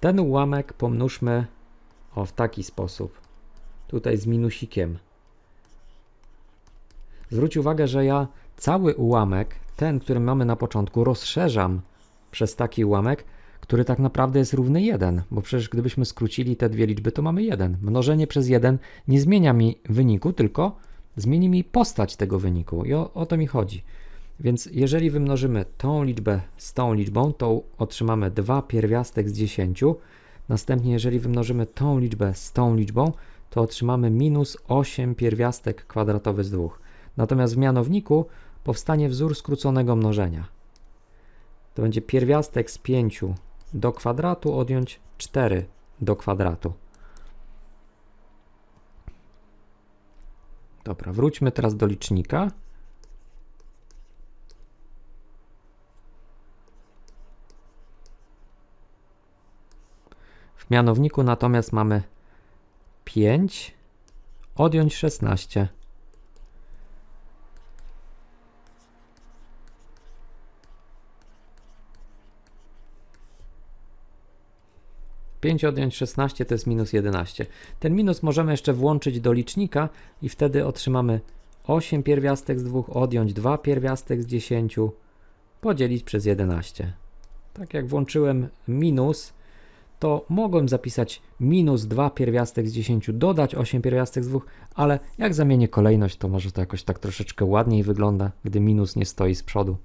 Ten ułamek pomnóżmy o w taki sposób. Tutaj z minusikiem. Zwróć uwagę, że ja cały ułamek, ten, który mamy na początku, rozszerzam przez taki ułamek, który tak naprawdę jest równy 1, bo przecież gdybyśmy skrócili te dwie liczby, to mamy 1. Mnożenie przez 1 nie zmienia mi wyniku, tylko zmieni mi postać tego wyniku i o, o to mi chodzi. Więc jeżeli wymnożymy tą liczbę z tą liczbą, to otrzymamy 2 pierwiastek z 10. Następnie, jeżeli wymnożymy tą liczbę z tą liczbą, to otrzymamy minus 8 pierwiastek kwadratowy z 2. Natomiast w mianowniku powstanie wzór skróconego mnożenia. To będzie pierwiastek z 5 do kwadratu odjąć 4 do kwadratu. Dobra, wróćmy teraz do licznika. Mianowniku natomiast mamy 5 odjąć 16. Pięć odjąć 16 to jest minus 11. Ten minus możemy jeszcze włączyć do licznika i wtedy otrzymamy 8 pierwiastek z 2 odjąć 2 pierwiastek z 10 podzielić przez 11. Tak jak włączyłem minus, to mogłem zapisać minus 2 pierwiastek z 10, dodać 8 pierwiastek z 2, ale jak zamienię kolejność, to może to jakoś tak troszeczkę ładniej wygląda, gdy minus nie stoi z przodu.